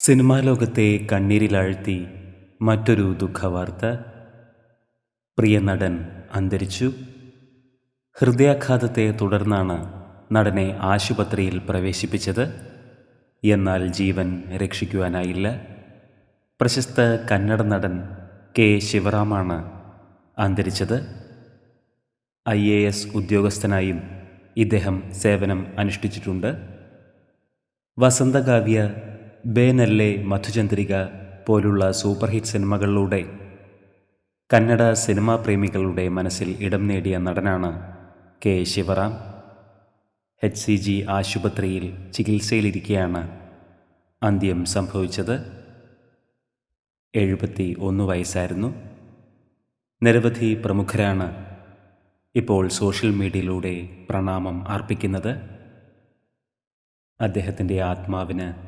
Cinema ലോകത്തെ കണ്ണീരിലാഴ്ത്തി മറ്റൊരു ദുഃഖവാർത്ത. പ്രിയ നടൻ അന്തരിച്ചു. ഹൃദയാഘാതത്തെ തുടർന്നാണ് നടനെ ആശുപത്രിയിൽ പ്രവേശിപ്പിച്ചത്. എന്നാൽ ജീവൻ രക്ഷിക്കുവാനായില്ല. പ്രശസ്ത കന്നഡ നടൻ കെ ശിവറാമാണ് അന്തരിച്ചത്. ഐ എ എസ് ഉദ്യോഗസ്ഥനായും ഇദ്ദേഹം സേവനം അനുഷ്ഠിച്ചിട്ടുണ്ട്. വസന്തകാവ്യ ബേനല്ലെ മധുചന്ദ്രിക പോലുള്ള സൂപ്പർ ഹിറ്റ് സിനിമകളിലൂടെ കന്നഡ സിനിമാ പ്രേമികളുടെ മനസ്സിൽ ഇടം നേടിയ നടനാണ് K Sivaram. H C G ആശുപത്രിയിൽ ചികിത്സയിലിരിക്കെയാണ് അന്ത്യം സംഭവിച്ചത്. എഴുപത്തി ഒന്ന് വയസ്സായിരുന്നു. നിരവധി പ്രമുഖരാണ് ഇപ്പോൾ സോഷ്യൽ മീഡിയയിലൂടെ പ്രണാമം അർപ്പിക്കുന്നത്. അദ്ദേഹത്തിന്റെ ആത്മാവിന്